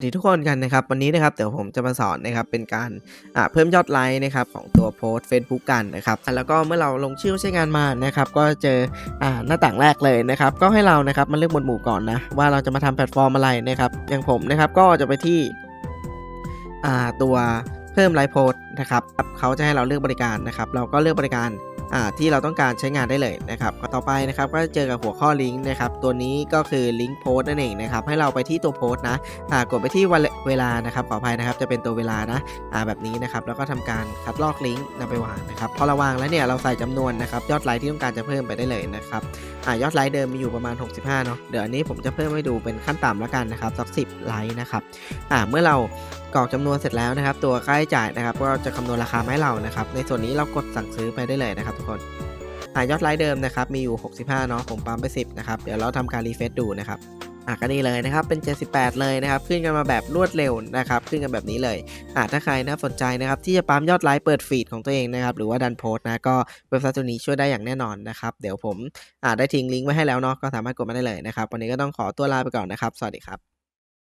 สวัสดีทุกคนกันนะครับวันนี้นะครับเดี๋ยวผมจะมาสอนนะครับเป็นการเพิ่มยอดไลค์นะครับของตัวโพสต์ Facebook กันนะครับแล้วก็เมื่อเราลงชื่อใช้งานมานะครับก็เจอหน้าต่างแรกเลยนะครับก็ให้เรานะครับมาเลือกหมวดหมู่ก่อนนะว่าเราจะมาทำแพลตฟอร์มอะไรนะครับอย่างผมนะครับก็จะไปที่ตัวเพิ่มไลค์โพสต์นะครับเขาจะให้เราเลือกบริการนะครับเราก็เลือกบริการที่เราต้องการใช้งานได้เลยนะครับต่อไปนะครับก็จะเจอกับหัวข้อลิงก์นะครับตัวนี้ก็คือลิงก์โพสต์นั่นเองนะครับให้เราไปที่ตัวโพสต์นะกดไปที่วันเวลานะครับขออภัยนะครับจะเป็นตัวเวลานะาแบบนี้นะครับแล้วก็ทำการคัดลอกลิงก์นำไปวางนะครับพอเราวางแล้วเนี่ยเราใส่จำนวนนะครับยอดไลค์ที่ต้องการจะเพิ่มไปได้เลยนะครับอยอดไลค์เดิมมีอยู่ประมาณ 65เนาะเดี๋ยวอันนี้ผมจะเพิ่มให้ดูเป็นขั้นต่ำแล้วกันนะครับสัก10ไลค์นะครับเมื่อเรากรอกจำนวนเสร็จแล้วนะครับ ตัวค่าใช้จ่ายนะครับ ก็จะคำนวณราคาให้เรานะครับ ในส่วนนี้เรากดสั่งซื้อไปได้เลยนะครับทุกคนอ่ายอดไลค์เดิมนะครับมีอยู่ 65เนาะผมปั๊มไป 10นะครับเดี๋ยวเราทำการรีเฟซดูนะครับอะก็นี่เลยนะครับเป็น 78 เลยนะครับขึ้นกันมาแบบรวดเร็วนะครับขึ้นกันแบบนี้เลยอะถ้าใครนะสนใจนะครับที่จะปั๊มยอดไลค์เปิดฟีดของตัวเองนะครับหรือว่าดันโพสต์นะก็เว็บไซต์ตัวนี้ช่วยได้อย่างแน่นอนนะครับเดี๋ยวผมอะได้ทิ้งลิงก์ไว้ให้แล้วเนาะก็สามารถกดมาได้เลยนะครับวันนี้ก็ต้องขอตัวลาไปก่อนนะครับสวัสดีครับ